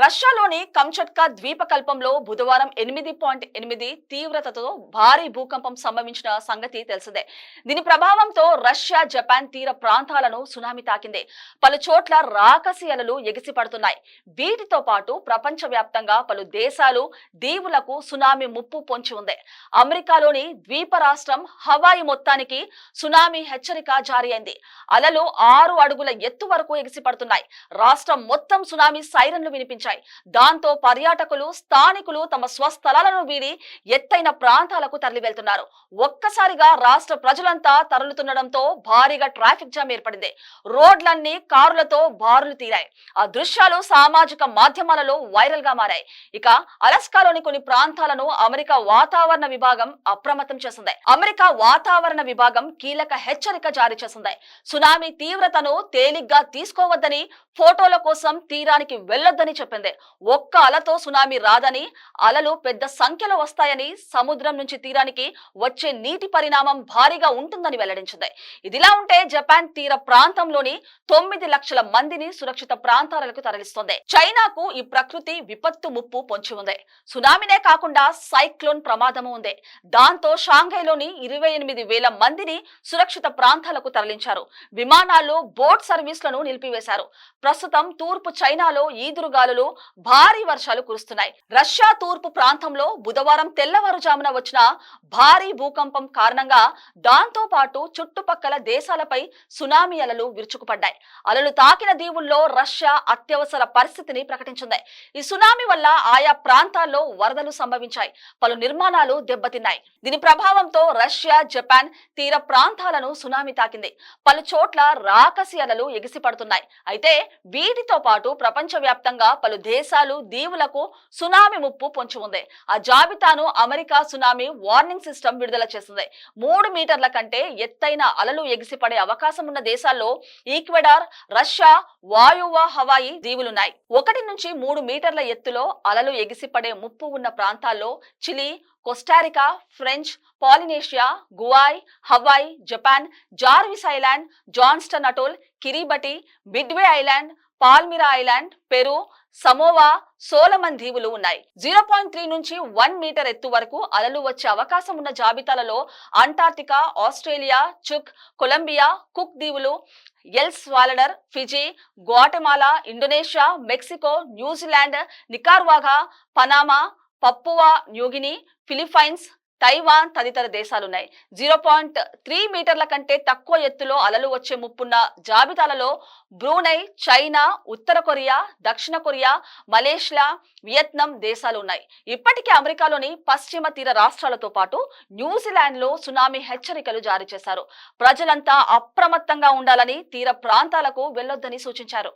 రష్యాలోని కంచట్కా ద్వీపకల్పంలో బుధవారం ఎనిమిది పాయింట్ ఎనిమిది తీవ్రతతో భారీ భూకంపం సంభవించిన సంగతి తెలిసిందే. దీని ప్రభావంతో రష్యా జపాన్ తీర ప్రాంతాలను సునామీ తాకింది. పలు చోట్ల రాకసి అలలు ఎగిసిపడుతున్నాయి. వీటితో పాటు ప్రపంచవ్యాప్తంగా పలు దేశాలు దీవులకు సునామీ ముప్పు పొంచి ఉంది. అమెరికాలోని ద్వీప రాష్ట్రం హవాయి మొత్తానికి సునామీ హెచ్చరిక జారీ అయింది. అలలు ఆరు అడుగుల ఎత్తు వరకు ఎగిసిపడుతున్నాయి. రాష్ట్రం మొత్తం సునామీ సైరన్లు వినిపించాయి దాంతో పర్యాటకులు స్థానికులు తమ స్వస్థలాలను వీడి ఎత్తైన ప్రాంతాలకు తరలి వెళ్తున్నారు ఒక్కసారిగా రాష్ట్ర ప్రజలంతా తరలుతుండడంతో భారీగా ట్రాఫిక్ జామ్ ఏర్పడింది. రోడ్లన్నీ కారులతో బారులు తీరాయి. ఆ దృశ్యాలు సామాజిక మాధ్యమాలలో వైరల్గా మారాయి. ఇక అలస్కాలోని కొన్ని ప్రాంతాలను అమెరికా వాతావరణ విభాగం అప్రమత్తం చేసింది. అమెరికా వాతావరణ విభాగం కీలక హెచ్చరిక జారీ చేసింది. సునామీ తీవ్రతను తేలిగ్గా తీసుకోవద్దని ఫోటోల కోసం తీరానికి వెళ్ళొద్దని చెప్పింది ఒక్క అలతో సునామీ రాదని అలలు పెద్ద సంఖ్యలో వస్తాయని సముద్రం నుంచి తీరానికి వచ్చే నీటి పరిణామం భారీగా ఉంటుందని వెల్లడించింది. ఇదిలా ఉంటే జపాన్ తీర ప్రాంతంలోని తొమ్మిది లక్షల మందిని సురక్షిత ప్రాంతాలకు తరలిస్తుంది. చైనాకు ఈ ప్రకృతి విపత్తు ముప్పు పొంచి ఉంది. సునామీనే కాకుండా సైక్లోన్ ప్రమాదము ఉంది. దాంతో షాంఘైలోని ఇరవై ఎనిమిది వేల మందిని సురక్షిత ప్రాంతాలకు తరలించారు. విమానాలు బోట్ సర్వీసులను నిలిపివేశారు. ప్రస్తుతం తూర్పు చైనాలో ఈదురుగాలులు భారీ వర్షాలు కురుస్తున్నాయి. రష్యా తూర్పు ప్రాంతంలో బుధవారం తెల్లవారుజామున వచ్చిన భారీ భూకంపం కారణంగా దాంతో పాటు చుట్టుపక్కల దేశాలపై సునామీ అలలు విరుచుకుపడ్డాయి. అలలు తాకిన దీవుల్లో రష్యా అత్యవసర పరిస్థితిని ప్రకటించింది. ఈ సునామీ వల్ల ఆయా ప్రాంతాల్లో వరదలు సంభవించాయి. పలు నిర్మాణాలు దెబ్బతిన్నాయి. దీని ప్రభావంతో రష్యా జపాన్ తీర ప్రాంతాలను సునామీ తాకింది. పలు చోట్ల రాకసి అలలు ఎగిసిపడుతున్నాయి. అయితే వీటితో పాటు ప్రపంచవ్యాప్తంగా పలు దేశాలు దీవులకు సునామీ ముప్పు పొంచి ఉంది. ఆ జాబితాను అమెరికా సునామీ వార్నింగ్ సిస్టమ్ విడుదల చేసింది. మూడు మీటర్ల కంటే ఎత్తైన అలలు ఎగిసిపడే అవకాశం ఉన్న దేశాల్లో ఈక్వెడార్ రష్యా వాయువ హవాయి దీవులున్నాయి. ఒకటి నుంచి మూడు మీటర్ల ఎత్తులో అలలు ఎగిసిపడే ముప్పు ఉన్న ప్రాంతాల్లో Chile Costa Rica French Polynesia Gavai Hawaii Japan Jarvis Island Johnston Atoll Kiribati Midway Island Palmyra Island Peru Samoa Solomon దీవులు ఉన్నాయి. జీరో పాయింట్ త్రీ నుంచి వన్ మీటర్ ఎత్తు వరకు అలలు వచ్చే అవకాశం ఉన్న జాబితాలలో Antarctica Australia Chuuk Colombia Cook దీవులు El Salvador Fiji Guatemala Indonesia Mexico New Zealand Nicaragua Panama Papua New Guinea Philippines Taiwan తదితర దేశాలున్నాయి. జీరో పాయింట్ త్రీ మీటర్ల కంటే తక్కువ ఎత్తులో అలలు వచ్చే ముప్పున్న జాబితాలలో బ్రూనై చైనా ఉత్తర కొరియా దక్షిణ కొరియా మలేషియా వియత్నాం దేశాలు ఉన్నాయి ఇప్పటికే అమెరికాలోని పశ్చిమ తీర రాష్ట్రాలతో పాటు న్యూజిలాండ్లో సునామీ హెచ్చరికలు జారీ చేశారు. ప్రజలంతా అప్రమత్తంగా ఉండాలని తీర ప్రాంతాలకు వెళ్ళొద్దని సూచించారు.